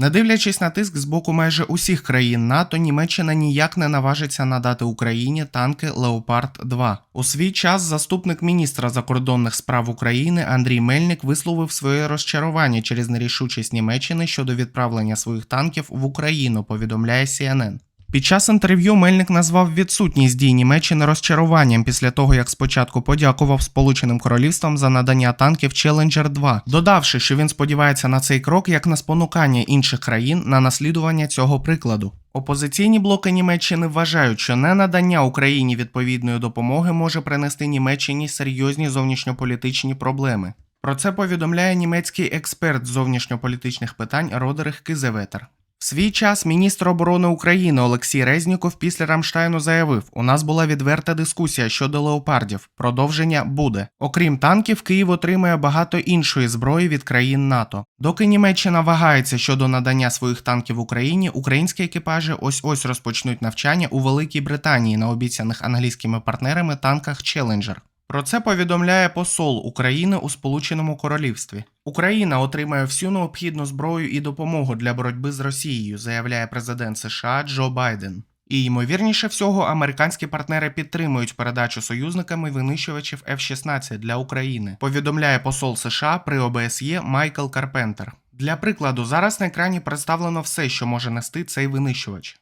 Не дивлячись на тиск з боку майже усіх країн НАТО, Німеччина ніяк не наважиться надати Україні танки Леопард 2 У свій час заступник міністра закордонних справ України Андрій Мельник висловив своє розчарування через нерішучість Німеччини щодо відправлення своїх танків в Україну. Повідомляє CNN. Під час інтерв'ю Мельник назвав відсутність дій Німеччини розчаруванням після того, як спочатку подякував Сполученим Королівством за надання танків Challenger 2, додавши, що він сподівається на цей крок як на спонукання інших країн на наслідування цього прикладу. Опозиційні блоки Німеччини вважають, що не надання Україні відповідної допомоги може принести Німеччині серйозні зовнішньополітичні проблеми. Про це повідомляє німецький експерт з зовнішньополітичних питань Родерих Кизеветер. В свій час міністр оборони України Олексій Резніков після Рамштайну заявив: у нас була відверта дискусія щодо леопардів. Продовження буде. Окрім танків, Київ отримує багато іншої зброї від країн НАТО. Доки Німеччина вагається щодо надання своїх танків Україні, українські екіпажі ось ось розпочнуть навчання у Великій Британії на обіцяних англійськими партнерами танках Challenger. Про це повідомляє посол України у Сполученому Королівстві. Україна отримає всю необхідну зброю і допомогу для боротьби з Росією, заявляє президент США Джо Байден. І ймовірніше всього, американські партнери підтримують передачу союзниками винищувачів F-16 для України. Повідомляє посол США при ОБСЄ Майкл Карпентер. Для прикладу, зараз на екрані представлено все, що може нести цей винищувач.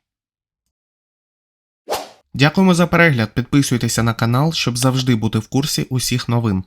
Дякуємо за перегляд. Підписуйтеся на канал, щоб завжди бути в курсі усіх новин.